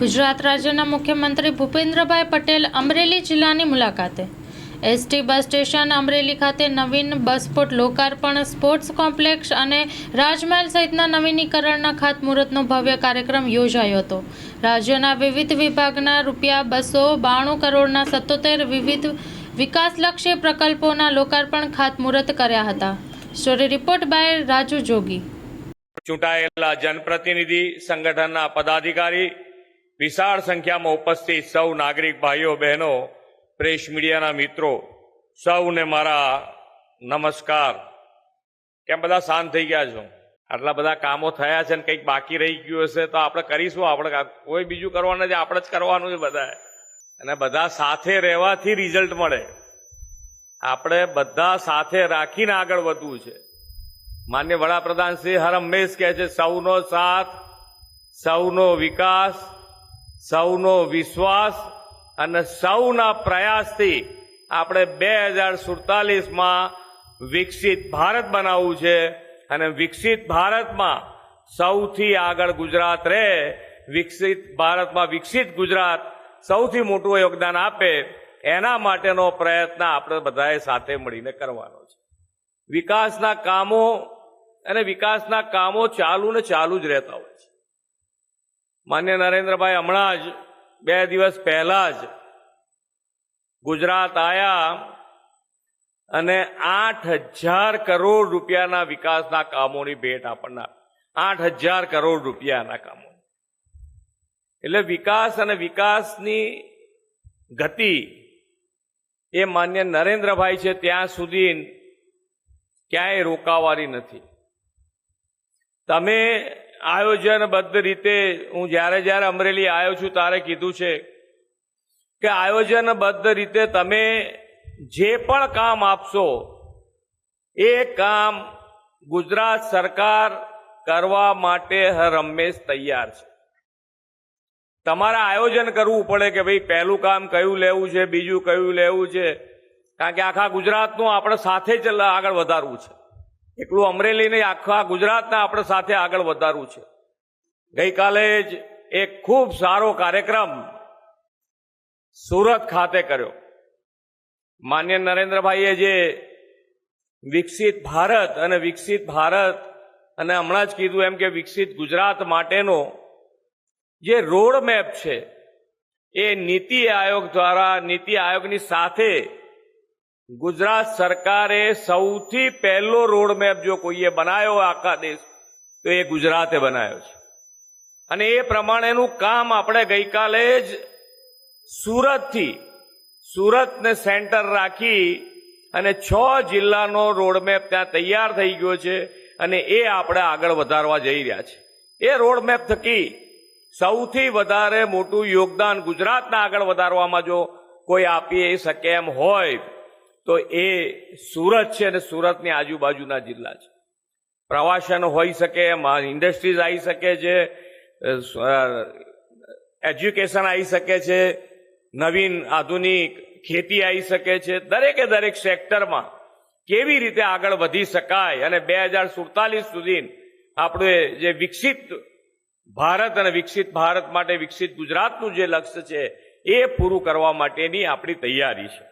ગુજરાત રાજ્યના મુખ્યમંત્રી ભૂપેન્દ્રભાઈ પટેલ અમરેલી જિલ્લાની મુલાકાતે. એસટી બસ સ્ટેશન અમરેલી ખાતે નવીન બસપોર્ટ લોકાર્પણ, સ્પોર્ટ્સ કોમ્પ્લેક્સ અને રાજમહેલ સહિતના નવીનીકરણના ખાતમુહૂર્તનો ભવ્ય કાર્યક્રમ યોજાયો હતો. રાજ્યના વિવિધ વિભાગના રૂપિયા બસો બાણું કરોડના સત્તોતેર વિવિધ વિકાસલક્ષી પ્રકલ્પોના લોકાર્પણ ખાતમુહૂર્ત કર્યા હતા. Story report by Raju Jogi. ચૂંટાયેલા જનપ્રતિનિધિ સંગઠનના પદાધિકારી વિશાળ સંખ્યામાં ઉપસ્થિત સૌ નાગરિક ભાઈઓ, બહેનો, પ્રેસ મીડિયાના મિત્રો, સૌને મારા નમસ્કાર. કેમ બધા શાંત થઈ ગયા છો? આટલા બધા કામો થયા છે ને કંઈક બાકી રહી ગયું હશે તો આપણે કરીશું? આપણે કોઈ બીજું કરવાનું નથી, આપણે જ કરવાનું છે બધા અને બધા સાથે રહેવાથી રિઝલ્ટ મળે. આપણે બધા સાથે રાખીને આગળ વધવું છે. માન્ય વડાપ્રધાન શ્રી હર હંમેશ કહે છે, સૌનો સાથ, સૌનો વિકાસ સૌનો વિશ્વાસ અને સૌના પ્રયાસથી આપણે બે હજાર સુડતાલીસમાં વિકસિત ભારત બનાવવું છે અને વિકસિત ભારતમાં સૌથી આગળ ગુજરાત રહે, વિકસિત ભારતમાં વિકસિત ગુજરાત સૌથી મોટું યોગદાન આપે, એના માટેનો પ્રયત્ન આપણે બધાએ સાથે મળીને કરવાનો છે. વિકાસના કામો અને વિકાસના કામો ચાલુ ને ચાલુ જ રહેતા હોય છે. માન્ય નરેન્દ્રભાઈ, હમણાં જ, બે દિવસ પહેલા જ ગુજરાત આવ્યા અને આઠ હજાર કરોડ રૂપિયાના વિકાસના કામોની ભેટ આપણને આઠ હજાર કરોડ રૂપિયાના કામો એટલે વિકાસ અને વિકાસની ગતિ એ માન્ય નરેન્દ્રભાઈ છે ત્યાં સુધી ક્યાંય રોકાવાની નથી. તમે આયોજનબદ્ધ રીતે હું જ્યારે જ્યારે અમરેલી આવ્યો છું ત્યારે કીધું છે કે આયોજનબદ્ધ રીતે તમે જે પણ કામ આપશો, એ કામ ગુજરાત સરકાર કરવા માટે હર હંમેશ તૈયાર છે. તમારે આયોજન કરવું પડે કે ભાઈ પહેલું કામ કયું લેવું છે, બીજું કયું લેવું છે, કારણ કે આખા ગુજરાતનું આપણે સાથે જ આગળ વધારવું છે. એકલું અમરેલી નહીં આખા ગુજરાતના આપણે સાથે આગળ વધારવું છે. ગઈકાલે જ એક ખૂબ સારો કાર્યક્રમ સુરત ખાતે કર્યો. માન્ય નરેન્દ્રભાઈએ જે વિકસિત ભારત અને વિકસિત ભારત અને હમણાં જ કીધું એમ કે વિકસિત ગુજરાત માટેનો જે રોડ મેપ છે, એ નીતિ આયોગ દ્વારા નીતિ આયોગની સાથે ગુજરાત સરકારે સૌથી પહેલો રોડ મેપ જો કોઈએ બનાવ્યો આખા દેશ, તો એ ગુજરાતે બનાવ્યો છે. અને એ પ્રમાણેનું કામ આપણે ગઈકાલે જ સુરતથી, સુરતને સેન્ટર રાખી અને છ જિલ્લાનો રોડમેપ ત્યાં તૈયાર થઈ ગયો છે અને એ આપણે આગળ વધારવા જઈ રહ્યા છે. એ રોડમેપ થકી સૌથી વધારે મોટું યોગદાન ગુજરાતને આગળ વધારવામાં જો કોઈ આપી શકે એમ હોય તો એ સુરત છે અને સુરતની આજુબાજુના જિલ્લા છે. પ્રવાસન હોઈ શકે ઇન્ડસ્ટ્રીઝ આવી શકે છે એજ્યુકેશન આવી શકે છે, નવીન આધુનિક ખેતી આવી શકે છે. દરેકે દરેક સેક્ટરમાં કેવી રીતે આગળ વધી શકાય અને બે હજાર સુડતાલીસ સુધી આપણે જે વિકસિત ભારત અને વિકસિત ભારત માટે વિકસિત ગુજરાતનું જે લક્ષ્ય છે એ પૂરું કરવા માટેની આપણી તૈયારી છે.